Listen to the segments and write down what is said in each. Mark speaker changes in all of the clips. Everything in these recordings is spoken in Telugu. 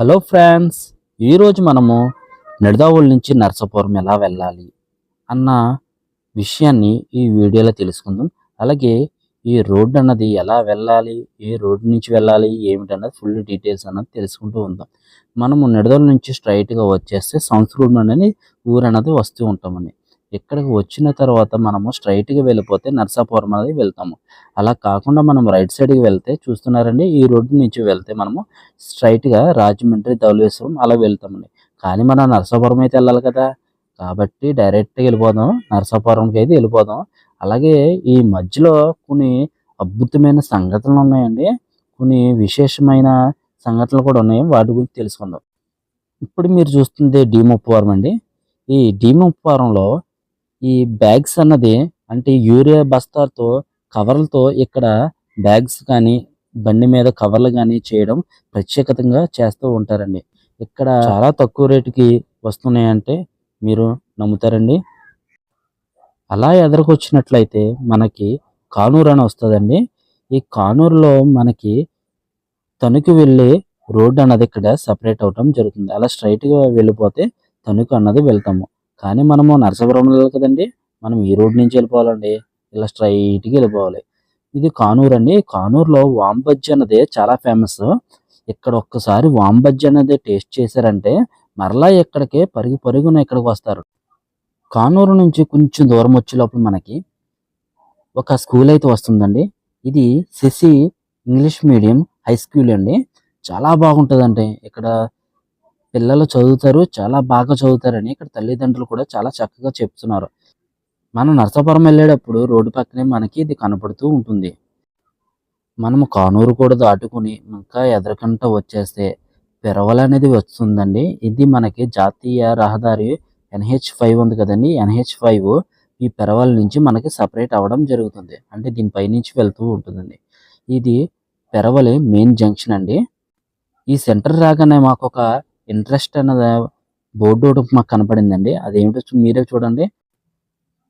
Speaker 1: హలో ఫ్రెండ్స్ ఈరోజు మనము నిడదావుల నుంచి నర్సాపురం ఎలా వెళ్ళాలి అన్న విషయాన్ని ఈ వీడియోలో తెలుసుకుందాం. అలాగే ఈ రోడ్ అన్నది ఎలా వెళ్ళాలి ఏ రోడ్ నుంచి వెళ్ళాలి ఏమిటన్నది ఫుల్ డీటెయిల్స్ అన్నది తెలుసుకుంటూ ఉందాం. మనము నిడదవుల నుంచి స్ట్రైట్గా వచ్చేస్తే సంస్కృతం అనేది ఊరు అన్నది వస్తూ ఉంటామని. ఇక్కడికి వచ్చిన తర్వాత మనము స్ట్రైట్గా వెళ్ళిపోతే నరసాపురం అనేది వెళ్తాము. అలా కాకుండా మనం రైట్ సైడ్కి వెళ్తే చూస్తున్నారండి ఈ రోడ్డు నుంచి వెళ్తే మనము స్ట్రైట్గా రాజమండ్రి ధవలేశ్వరం అలా వెళ్తామండి. కానీ మన నరసాపురం అయితే వెళ్ళాలి కదా! కాబట్టి డైరెక్ట్గా వెళ్ళిపోదాం నరసాపురంకి అయితే వెళ్ళిపోదాం. అలాగే ఈ మధ్యలో కొన్ని అద్భుతమైన సంఘటనలు ఉన్నాయండి. కొన్ని విశేషమైన సంఘటనలు కూడా ఉన్నాయి వాటి గురించి తెలుసుకుందాం. ఇప్పుడు మీరు చూస్తుంది డీమోపవరం అండి. ఈ డీమోపవరంలో ఈ బ్యాగ్స్ అన్నది అంటే యూరియా బస్తాతో కవర్లతో ఇక్కడ బ్యాగ్స్ కానీ బండి మీద కవర్లు కానీ చేయడం ప్రత్యేకతంగా చేస్తూ ఉంటారండి. ఇక్కడ చాలా తక్కువ రేటుకి వస్తున్నాయంటే మీరు నమ్ముతారండి. అలా ఎదురుకొచ్చినట్లయితే మనకి కానూరు అని వస్తుందండి. ఈ కానూరులో మనకి తణుకు వెళ్ళే రోడ్డు అన్నది ఇక్కడ సపరేట్ అవటం జరుగుతుంది. అలా స్ట్రైట్గా వెళ్ళిపోతే తణుకు అన్నది వెళ్తాము. కానీ మనము నరసాపురం వెళ్ళాలి కదండి మనం ఈ రోడ్ నుంచి వెళ్ళిపోవాలండి. ఇలా స్ట్రైట్గా వెళ్ళిపోవాలి. ఇది కానూరు అండి. కానూరులో వాంబజ్జి అన్నది చాలా ఫేమస్. ఇక్కడ ఒక్కసారి వాంబజ్జి అనేది టేస్ట్ చేశారంటే మరలా ఇక్కడికి పరుగు పరుగున ఇక్కడికి వస్తారు. కానూరు నుంచి కొంచెం దూరం వచ్చేలోపు మనకి ఒక స్కూల్ అయితే వస్తుందండి. ఇది Shashi English medium high school అండి. చాలా బాగుంటుందండి. ఇక్కడ పిల్లలు చదువుతారు చాలా బాగా చదువుతారని ఇక్కడ తల్లిదండ్రులు కూడా చాలా చక్కగా చెప్తున్నారు. మనం నర్సాపురం వెళ్ళేటప్పుడు రోడ్డు పక్కనే మనకి ఇది కనపడుతూ ఉంటుంది. మనము కానూరు కూడా దాటుకుని ఇంకా ఎదరకంట వచ్చేస్తే పెరవల్ అనేది వస్తుందండి. ఇది మనకి జాతీయ రహదారి ఎన్హెచ్ ఫైవ్ ఉంది కదండి. ఎన్హెచ్ ఫైవ్ ఈ పెరవల్ నుంచి మనకి సపరేట్ అవ్వడం జరుగుతుంది. అంటే దీనిపై నుంచి వెళ్తూ ఉంటుందండి. ఇది పెరవలి మెయిన్ జంక్షన్ అండి. ఈ సెంటర్ రాగానే మాకు ఒక ఇంట్రెస్ట్ అన్నది బోర్డు ఒకటి మాకు కనపడిందండి. అదేమిటో మీరే చూడండి.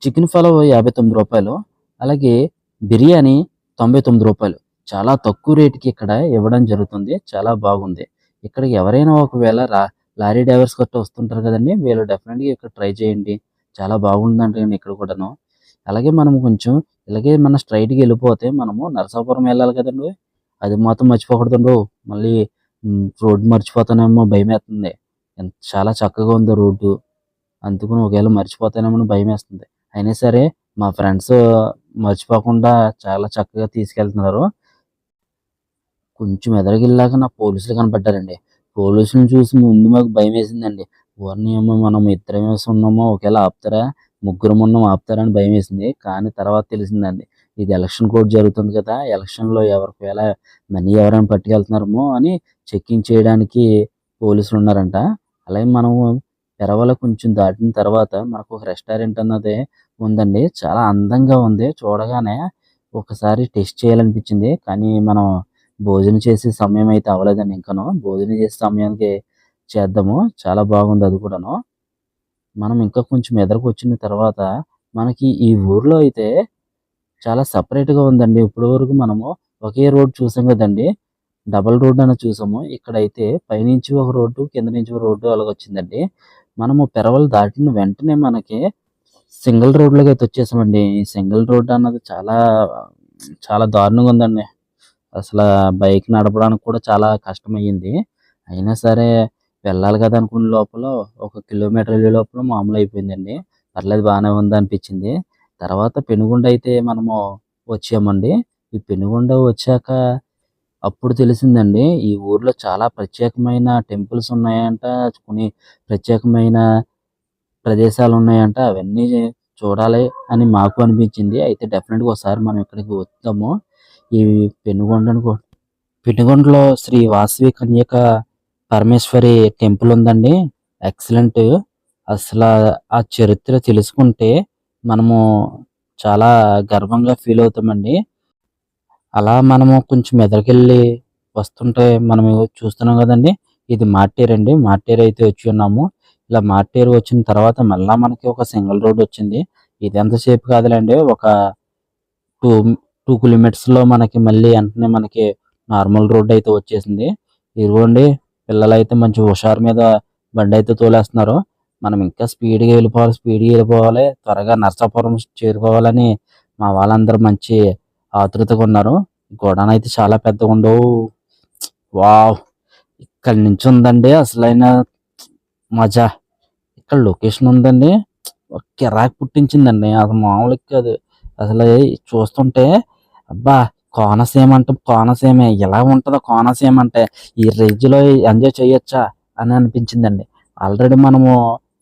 Speaker 1: చికెన్ ఫలవ్ యాభై తొమ్మిది రూపాయలు అలాగే బిర్యానీ తొంభై తొమ్మిది రూపాయలు. చాలా తక్కువ రేటుకి ఇక్కడ ఇవ్వడం జరుగుతుంది. చాలా బాగుంది. ఇక్కడ ఎవరైనా ఒకవేళ రా లారీ డ్రైవర్స్ గట్రా వస్తుంటారు కదండి వీళ్ళు డెఫినెట్గా ఇక్కడ ట్రై చేయండి. చాలా బాగుందంటే ఇక్కడ కూడాను. అలాగే మనం కొంచెం ఇలాగే మన స్ట్రైట్కి వెళ్ళిపోతే మనము నరసాపురం వెళ్ళాలి కదండి. అది మాత్రం మర్చిపోకూడదండు. మళ్ళీ రోడ్డు మర్చిపోతానేమో భయం వేస్తుంది ఎంత చాలా చక్కగా ఉంది రోడ్డు. అందుకని ఒకవేళ మర్చిపోతానేమో భయం వేస్తుంది అయినా సరే మా ఫ్రెండ్స్ మర్చిపోకుండా చాలా చక్కగా తీసుకెళ్తున్నారు. కొంచెం ఎదరగిల్లాక నా పోలీసులు కనపడ్డారండి. పోలీసులను చూసి ముందు మాకు భయం వేసిందండి వారిని ఏమో మనం ఇద్దరం వేసి ఉన్నామో ఒకవేళ ఆపుతారా ముగ్గురం ఉన్నాం ఆపుతారా అని భయం వేసింది కానీ తర్వాత తెలిసిందండి. ఇది ఎలక్షన్ కోడ్ జరుగుతుంది కదా ఎలక్షన్లో ఎవరికి ఎలా మనీ ఎవరైనా పట్టుకెళ్తున్నారమో అని చెక్కింగ్ చేయడానికి పోలీసులు ఉన్నారంట. అలాగే మనము పెరవల కొంచెం దాటిన తర్వాత మనకు ఒక రెస్టారెంట్ అన్నది ఉందండి. చాలా అందంగా ఉంది. చూడగానే ఒకసారి టెస్ట్ చేయాలనిపించింది. కానీ మనం భోజనం చేసే సమయం అయితే అవ్వలేదండి ఇంకను. భోజనం చేసే సమయానికి చేద్దాము. చాలా బాగుంది అది కూడాను. మనం ఇంకా కొంచెం ఎదరకు వచ్చిన తర్వాత మనకి ఈ ఊర్లో అయితే చాలా సపరేట్గా గా ఉందండి. ఇప్పటి వరకు మనము ఒకే రోడ్ చూసాం కదండి. డబల్ రోడ్ అని చూసాము. ఇక్కడైతే పైనుంచి ఒక రోడ్డు కింద నుంచి ఒక రోడ్డు అలాగ వచ్చిందండి మనము పెరవలు దాటిన వెంటనే మనకి సింగిల్ రోడ్లోకి అయితే వచ్చేసామండి. ఈ సింగిల్ రోడ్ అన్నది చాలా చాలా దారుణంగా ఉందండి. అసలు బైక్ నడపడానికి కూడా చాలా కష్టమయ్యింది. అయినా సరే వెళ్ళాలి కదా అనుకున్న లోపల ఒక కిలోమీటర్ వెళ్ళే లోపల మామూలు అయిపోయిందండి పర్లేదు బాగానే ఉంది అనిపించింది తర్వాత పెనుగొండ అయితే మనము వచ్చామండి. ఈ పెనుగొండ వచ్చాక అప్పుడు తెలిసిందండి ఈ ఊర్లో చాలా ప్రత్యేకమైన టెంపుల్స్ ఉన్నాయంట కొన్ని ప్రత్యేకమైన ప్రదేశాలు ఉన్నాయంట అవన్నీ చూడాలి అని మాకు అనిపించింది. అయితే డెఫినెట్గా ఒకసారి మనం ఇక్కడికి వస్తాము ఈ పెనుగొండను పెనుగొండలో శ్రీ వాసవి కన్యక పరమేశ్వరి టెంపుల్ ఉందండి. ఎక్సలెంట్. అసలు ఆ చరిత్ర తెలుసుకుంటే మనము చాలా గర్వంగా ఫీల్ అవుతామండి. అలా మనము కొంచెం ఎదరికెళ్ళి వస్తుంటే మనం చూస్తున్నాం కదండి. ఇది మార్టేర్ అండి. మార్టేర్ అయితే వచ్చి ఉన్నాము. ఇలా మార్టేర్ వచ్చిన తర్వాత మళ్ళా మనకి ఒక సింగిల్ రోడ్ వచ్చింది. ఇది ఎంతసేపు కాదులేండి. ఒక టూ టూ కిలోమీటర్స్లో మనకి మళ్ళీ వెంటనే మనకి నార్మల్ రోడ్ అయితే వచ్చేసింది. ఇదిగోండి పిల్లలు అయితే మంచి హుషారు మీద బండి అయితే తోలేస్తున్నారు. మనం ఇంకా స్పీడ్గా వెళ్ళిపోవాలి స్పీడ్గా వెళ్ళిపోవాలి త్వరగా నర్సాపురం చేరుకోవాలని మా వాళ్ళందరూ మంచి ఆతృతగా ఉన్నారు గోడౌన్ అయితే చాలా పెద్దగా ఉండవు. వావ్! ఇక్కడ నుంచి ఉందండి అసలైన మజా. ఇక్కడ లొకేషన్ ఉందండి. కిరాక్ పుట్టించిందండి. అది మామూలుగా కాదు. అసలు చూస్తుంటే అబ్బా! కోనసీమ అంటే కోనసీమే. ఎలా ఉంటుందో కోనసీమ అంటే ఈ రేంజ్లో ఎంజాయ్ చేయొచ్చా అని అనిపించిందండి. ఆల్రెడీ మనము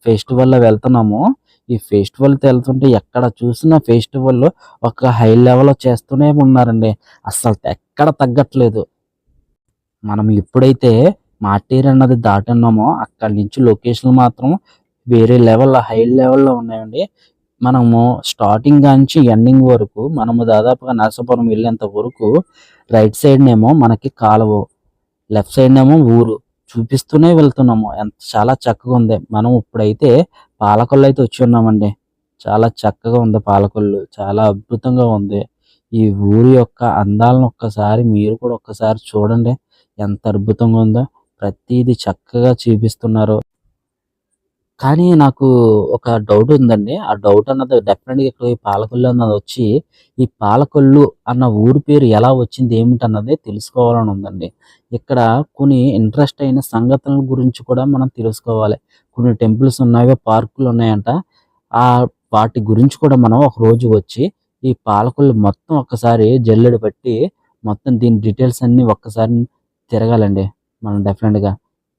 Speaker 1: ఫెస్టివల్లో వెళ్తున్నాము. ఈ ఫెస్టివల్ వెళ్తుంటే ఎక్కడ చూసినా ఫెస్టివల్ ఒక హై లెవెల్ చేస్తూనే ఉన్నారండి. అసలు ఎక్కడ తగ్గట్లేదు. మనం ఎప్పుడైతే మాటేరు అన్నది దాటున్నామో అక్కడి నుంచి లొకేషన్ మాత్రం వేరే లెవెల్లో హై లెవెల్లో ఉన్నాయండి. మనము స్టార్టింగ్ నుంచి ఎండింగ్ వరకు మనము దాదాపుగా నరసాపురం వెళ్ళేంత వరకు రైట్ సైడ్నేమో మనకి కాలువ లెఫ్ట్ సైడ్నేమో ఊరు. చూపిస్తూనే వెళ్తున్నాము. ఎంత చాలా చక్కగా ఉంది. మనం ఇప్పుడైతే పాలకొల్లు అయితే వచ్చి ఉన్నామండి. చాలా చక్కగా ఉంది పాలకొల్లు. చాలా అద్భుతంగా ఉంది. ఈ ఊరి యొక్క అందాలను ఒక్కసారి మీరు కూడా ఒక్కసారి చూడండి. ఎంత అద్భుతంగా ఉందో. ప్రతిదీ చక్కగా చూపిస్తున్నారు. కానీ నాకు ఒక డౌట్ ఉందండి. ఆ డౌట్ అన్నది డెఫినెట్గా ఇక్కడ ఈ పాలకొల్లు అన్నది వచ్చి ఈ పాలకొల్లు అన్న ఊరి పేరు ఎలా వచ్చింది ఏమిటన్నది తెలుసుకోవాలని ఉందండి. ఇక్కడ కొన్ని ఇంట్రెస్ట్ అయిన సంఘటనల గురించి కూడా మనం తెలుసుకోవాలి. కొన్ని టెంపుల్స్ ఉన్నాయి పార్కులు ఉన్నాయంట. ఆ వాటి గురించి కూడా మనం ఒక రోజు వచ్చి ఈ పాలకొల్లు మొత్తం ఒక్కసారి జల్లెడు పెట్టి మొత్తం దీని డీటెయిల్స్ అన్నీ ఒక్కసారి తిరగాలండి. మనం డెఫినెట్గా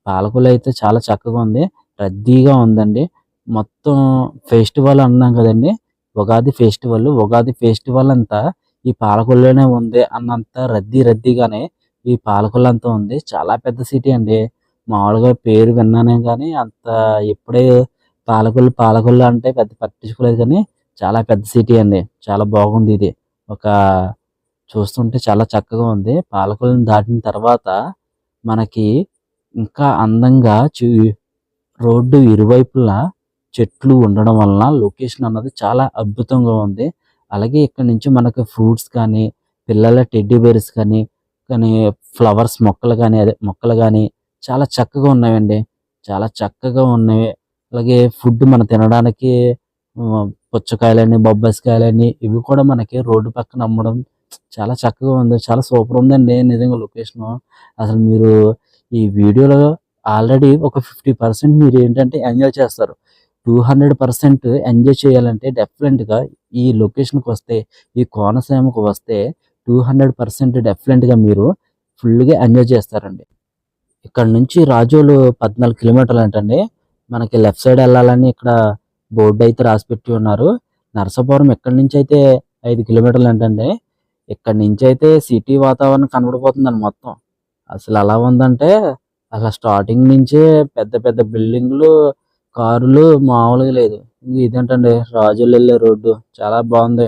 Speaker 1: పాలకొల్లు అయితే చాలా చక్కగా ఉంది. రద్దీగా ఉందండి. మొత్తం ఫెస్టివల్ అన్నాం కదండి. ఉగాది ఫెస్టివల్ ఉగాది ఫెస్టివల్ అంతా ఈ పాలకొల్లులోనే ఉంది అన్నంత రద్దీ రద్దీగానే ఈ పాలకొల్లు అంతా ఉంది. చాలా పెద్ద సిటీ అండి. మామూలుగా పేరు విన్నానే కానీ అంత ఎప్పుడే పాలకొల్లు పాలకొల్లు అంటే పెద్ద పట్టించుకోలేదు కానీ చాలా పెద్ద సిటీ అండి. చాలా బాగుంది ఇది. ఒక చూస్తుంటే చాలా చక్కగా ఉంది. పాలకొల్లుని దాటిన తర్వాత మనకి ఇంకా అందంగా చూ రోడ్డు ఇరువైపులా చెట్లు ఉండడం వలన లొకేషన్ అన్నది చాలా అద్భుతంగా ఉంది. అలాగే ఇక్కడ నుంచి మనకు ఫ్రూట్స్ కానీ పిల్లల టెడ్డీ బేర్స్ కానీ కానీ ఫ్లవర్స్ మొక్కలు కానీ అదే మొక్కలు కానీ చాలా చక్కగా ఉన్నాయండి. చాలా చక్కగా ఉన్నాయి. అలాగే ఫుడ్ మనం తినడానికి పుచ్చకాయలని బొబ్బాయికాయలని ఇవి కూడా మనకి రోడ్డు పక్కన అమ్మడం చాలా చక్కగా ఉంది. చాలా సూపర్ ఉందండి నిజంగా లొకేషన్. అసలు మీరు ఈ వీడియోలో ఆల్రెడీ ఒక ఫిఫ్టీ పర్సెంట్ మీరు ఏంటంటే ఎంజాయ్ చేస్తారు. టూ హండ్రెడ్ పర్సెంట్ ఎంజాయ్ చేయాలంటే డెఫినెట్గా ఈ లొకేషన్కి వస్తే ఈ కోనసీమకు వస్తే టూ హండ్రెడ్ పర్సెంట్ డెఫినెట్గా మీరు ఫుల్గా ఎంజాయ్ చేస్తారండి. ఇక్కడ నుంచి రాజోలు పద్నాలుగు కిలోమీటర్లు అంటండి. మనకి లెఫ్ట్ సైడ్ వెళ్ళాలని ఇక్కడ బోర్డు అయితే రాసిపెట్టి ఉన్నారు. నరసాపురం ఎక్కడి నుంచి అయితే ఐదు కిలోమీటర్లు అంటండి. ఇక్కడ నుంచి అయితే సిటీ వాతావరణం కనబడిపోతుందండి మొత్తం. అసలు ఎలా ఉందంటే అసలు స్టార్టింగ్ నుంచే పెద్ద పెద్ద బిల్డింగ్లు కారులు మామూలుగా లేదు. ఇదేంటండి? రాజులు వెళ్ళే రోడ్డు. చాలా బాగుంది.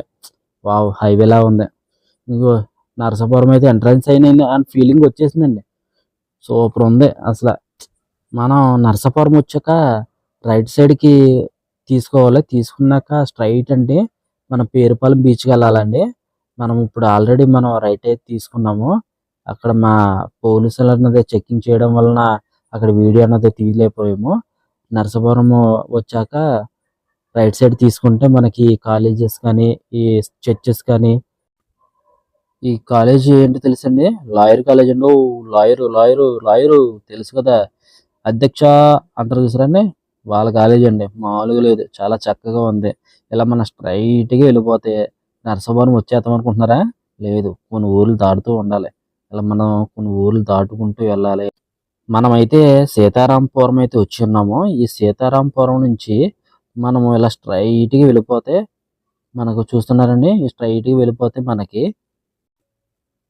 Speaker 1: వావ్ హైవేలా ఉంది. ఇంకో నరసాపురం అయితే ఎంట్రన్స్ అయిన అని ఫీలింగ్ వచ్చేసిందండి. సూపర్ ఉంది. అసలు మనం నరసాపురం వచ్చాక రైట్ సైడ్కి తీసుకోవాలి. తీసుకున్నాక స్ట్రైట్ అంటే మన పేరుపాలెం బీచ్కి వెళ్ళాలండి. మనం ఇప్పుడు ఆల్రెడీ మనం రైట్ అయితే తీసుకున్నాము. అక్కడ మా పోలీసులు అన్నది చెక్కింగ్ చేయడం వలన అక్కడ వీడియో అన్నది తీయలేకపోయాము. నరసాపురం వచ్చాక రైట్ సైడ్ తీసుకుంటే మనకి కాలేజెస్ కానీ ఈ చర్చెస్ కానీ ఈ కాలేజ్ ఏంటో తెలుసండి? లాయర్ కాలేజ్ అండి. ఓ లాయరు లాయరు లాయరు తెలుసు కదా. అధ్యక్ష అంటారు చూసారండి? వాళ్ళ కాలేజ్ అండి. మామూలుగా లేదు. చాలా చక్కగా ఉంది. ఇలా మన స్ట్రైట్గా వెళ్ళిపోతే నరసాపురం వచ్చేద్దాం అనుకుంటున్నారా? లేదు. కొన్ని ఊర్లు దాటుతూ ఉండాలి. ఇలా మనం కొన్ని ఊర్లు దాటుకుంటూ వెళ్ళాలి. మనమైతే సీతారాంపురం అయితే వచ్చి ఉన్నాము ఈ సీతారాంపురం నుంచి మనము ఇలా స్ట్రైట్గా వెళ్ళిపోతే మనకు చూస్తున్నారండి. స్ట్రైట్గా వెళ్ళిపోతే మనకి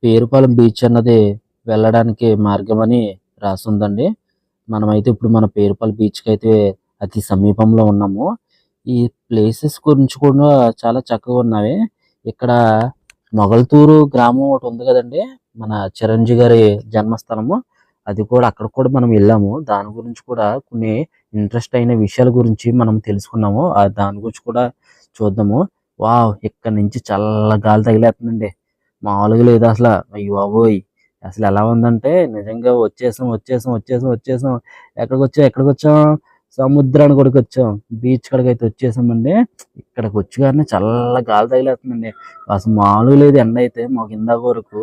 Speaker 1: పేరుపాలెం బీచ్ అన్నది వెళ్ళడానికి మార్గం అని రాస్తుందండి మనమైతే ఇప్పుడు మన పేరుపాలెం బీచ్కి అయితే అతి సమీపంలో ఉన్నాము. ఈ ప్లేసెస్ గురించి కూడా చాలా చక్కగా ఉన్నవి. ఇక్కడ మొగల్తూరు గ్రామం ఒకటి ఉంది కదండి. మన చిరంజీవి గారి జన్మస్థలము. అది కూడా అక్కడ కూడా మనం వెళ్ళాము. దాని గురించి కూడా కొన్ని ఇంట్రెస్ట్ అయిన విషయాల గురించి మనం తెలుసుకున్నాము. ఆ దాని గురించి కూడా చూద్దాము. వావ్ ఇక్కడ నుంచి చల్ల గాలి తగిలేస్తుందండి. మామూలుగా లేదు అసలు. అయ్యో బాబోయ్. అసలు ఎలా ఉందంటే నిజంగా వచ్చేసాం వచ్చేసాం వచ్చేసాం వచ్చేసాం. ఎక్కడికి వచ్చాం ఎక్కడికి వచ్చాం? సముద్రానికి కూడా వచ్చాం. బీచ్ కాడికి అయితే వచ్చేసామండి. ఇక్కడికి వచ్చి కానీ చల్ల గాలి తగిలేస్తుందండి. అసలు మామూలుగా లేదు ఎండ అయితే మాకు ఇందాక వరకు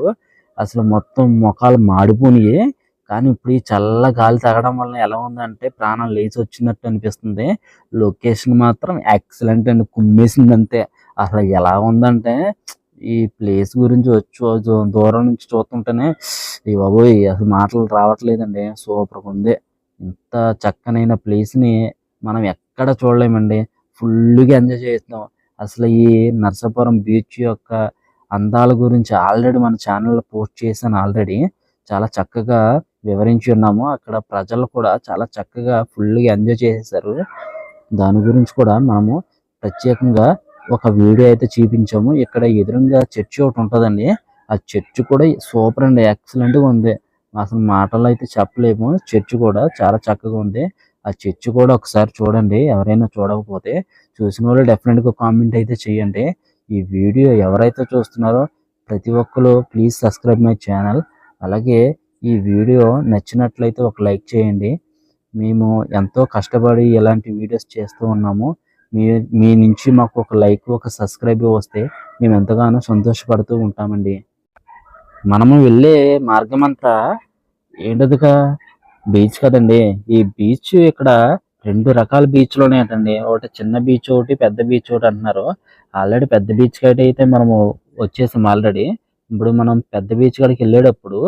Speaker 1: అసలు మొత్తం మొఖాలు మాడిపోయినాయి కానీ ఇప్పుడు ఈ చల్ల గాలి తగడం వల్ల ఎలా ఉందంటే ప్రాణం లేచి వచ్చినట్టు అనిపిస్తుంది. లొకేషన్ మాత్రం ఎక్సలెంట్ అండి. కుమ్మేసింది అంతే అసలు ఎలా ఉందంటే ఈ ప్లేస్ గురించి వచ్చి దూరం నుంచి చూస్తుంటేనే ఈ బాబోయ్ అసలు మాటలు రావట్లేదండి. సూపర్ ఉంది. ఇంత చక్కనైన ప్లేస్ని ని మనం ఎక్కడ చూడలేమండి. ఫుల్గా ఎంజాయ్ చేస్తున్నాం. అసలు ఈ నర్సాపురం బీచ్ యొక్క అందాల గురించి ఆల్రెడీ మన ఛానల్లో పోస్ట్ చేశాను ఆల్రెడీ. చాలా చక్కగా వివరించి ఉన్నాము. అక్కడ ప్రజలు కూడా చాలా చక్కగా ఫుల్గా ఎంజాయ్ చేసేసారు. దాని గురించి కూడా మనము ప్రత్యేకంగా ఒక వీడియో అయితే చూపించాము. ఇక్కడ ఎదురుగా చర్చి ఒకటి ఉంటుందండి. ఆ చర్చి కూడా సూపర్ అండి. ఎక్సలెంట్గా ఉంది. అసలు మాటలు అయితే చెప్పలేము. చర్చి కూడా చాలా చక్కగా ఉంది. ఆ చర్చి కూడా ఒకసారి చూడండి. ఎవరైనా చూడకపోతే చూసిన వాళ్ళు డెఫినెట్గా కామెంట్ అయితే చేయండి. ఈ వీడియో ఎవరైతే చూస్తున్నారో ప్రతి ఒక్కరు ప్లీజ్ సబ్స్క్రైబ్ మై ఛానల్ అలాగే ఈ వీడియో నచ్చినట్లయితే ఒక లైక్ చేయండి. మేము ఎంతో కష్టపడి ఇలాంటి వీడియోస్ చేస్తూ ఉన్నాము. మీ మీ నుంచి మాకు ఒక లైక్ ఒక సబ్స్క్రైబ్ వస్తే మేము ఎంతగానో సంతోషపడుతూ ఉంటామండి. మనము వెళ్ళే మార్గం అంతా ఏంటదిగా బీచ్ కదండి. ఈ బీచ్ ఇక్కడ రెండు రకాల బీచ్లు ఉన్నాయంటండి ఒకటి చిన్న బీచ్ ఒకటి పెద్ద బీచ్ ఒకటి అంటున్నారు. ఆల్రెడీ పెద్ద బీచ్ కాడికి అయితే మనము వచ్చేసాం ఆల్రెడీ ఇప్పుడు మనం పెద్ద బీచ్ కాడికి వెళ్ళేటప్పుడు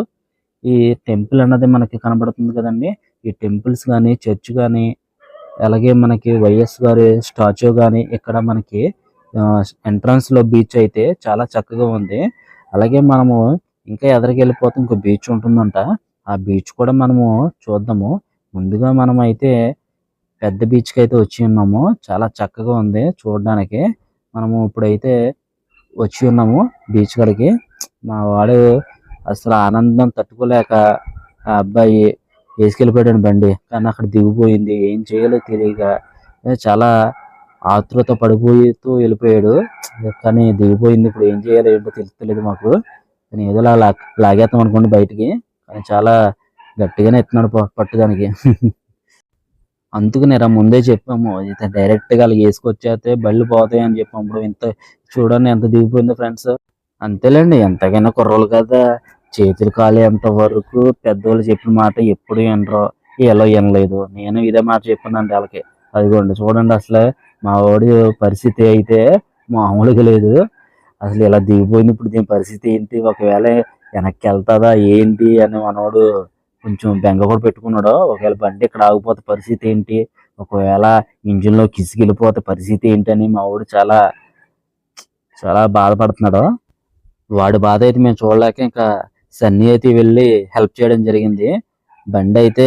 Speaker 1: ఈ టెంపుల్ అన్నది మనకి కనబడుతుంది కదండి. ఈ టెంపుల్స్ కానీ చర్చ్ కానీ అలాగే మనకి వైఎస్ గారి స్టాచ్యూ కానీ ఇక్కడ మనకి ఎంట్రన్స్లో బీచ్ అయితే చాలా చక్కగా ఉంది. అలాగే మనము ఇంకా ఎదరికి వెళ్ళిపోతే ఇంకో బీచ్ ఉంటుందంట. ఆ బీచ్ కూడా మనము చూద్దాము. ముందుగా మనం అయితే పెద్ద బీచ్కి అయితే వచ్చి ఉన్నాము. చాలా చక్కగా ఉంది చూడడానికి. మనము ఇప్పుడైతే వచ్చి ఉన్నాము బీచ్ కాడికి. మా వాడు అసలు ఆనందం తట్టుకోలేక ఆ అబ్బాయి వేసుకెళ్ళిపోయాడు బండి. కానీ అక్కడ దిగిపోయింది. ఏం చేయాలో తెలియక చాలా ఆతృత పడిపోతూ వెళ్ళిపోయాడు. కానీ దిగిపోయింది ఇప్పుడు ఏం చేయాలో ఏంటో తెలుస్తలేదు మాకు. కానీ ఏదో లాగేస్తాం అనుకోండి బయటికి. కానీ చాలా గట్టిగానే ఎత్తున్నాడు ప- పట్టుదానికి. అందుకనే రా ముందే చెప్పాము అయితే డైరెక్ట్గా అలా వేసుకొచ్చేస్తే బళ్ళు పోతాయి అని చెప్పాము ఇప్పుడు ఇంత చూడండి ఎంత దిగిపోయిందో ఫ్రెండ్స్ అంతేలేండి ఎంతకైనా కుర్రోళ్ళు కదా. చేతులు కాలేంత వరకు పెద్దవాళ్ళు చెప్పిన మాట ఎప్పుడు వినరో. ఎలా వినలేదు. నేను ఇదే మాట చెప్పానండి వాళ్ళకి. అదిగోండి చూడండి అసలు మా వాడి పరిస్థితి అయితే మామూలుగా లేదు. అసలు ఇలా దిగిపోయింది ఇప్పుడు దీని పరిస్థితి ఏంటి? ఒకవేళ వెనక్కి వెళ్తుందా? ఏంటి? అని మనోడు కొంచెం బెంగ కూడా పెట్టుకున్నాడు. ఒకవేళ బండి ఇక్కడ ఆగిపోతే పరిస్థితి ఏంటి? ఒకవేళ ఇంజిన్లో కిసిగిలిపోతే పరిస్థితి ఏంటి అని మా వాడు చాలా చాలా బాధపడుతున్నాడు. వాడి బాధ అయితే మేము చూడలేక ఇంకా సన్నీ అయితే వెళ్ళి హెల్ప్ చేయడం జరిగింది. బండి అయితే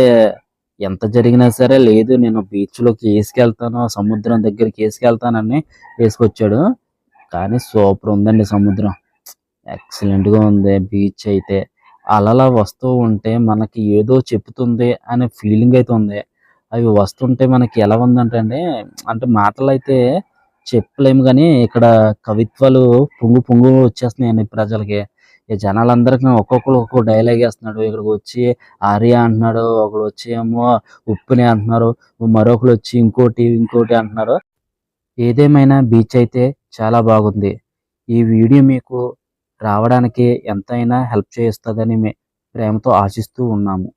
Speaker 1: ఎంత జరిగినా సరే లేదు నేను బీచ్లోకి వేసుకెళ్తాను సముద్రం దగ్గరికి వేసుకెళ్తానని వేసుకొచ్చాడు. కానీ సూపర్ ఉందండి సముద్రం. ఎక్సలెంట్గా ఉంది బీచ్ అయితే. అలలా వస్తూ ఉంటే మనకి ఏదో చెప్తుంది అనే ఫీలింగ్ అయితే ఉంది. అవి వస్తుంటే మనకి ఎలా ఉందంటే అండి అంటే మాటలు అయితే చెప్పలేము కానీ ఇక్కడ కవిత్వాలు పొంగు పొంగు వచ్చేస్తున్నాయండి ప్రజలకి. ఈ జనాలందరికీ ఒక్కొక్కరు ఒక్కొక్క డైలాగ్ వేస్తున్నాడు. ఇక్కడికి వచ్చి ఆర్య అంటున్నాడు ఒకడు వచ్చి ఏమో ఉప్పుని అంటున్నారు మరొకరు వచ్చి ఇంకోటి ఇంకోటి అంటున్నారు. ఏదేమైనా బీచ్ అయితే చాలా బాగుంది. ఈ వీడియో మీకు రావడానికి ఎంతైనా హెల్ప్ చేస్తుందని మే ప్రేమతో ఆశిస్తూ ఉన్నాము.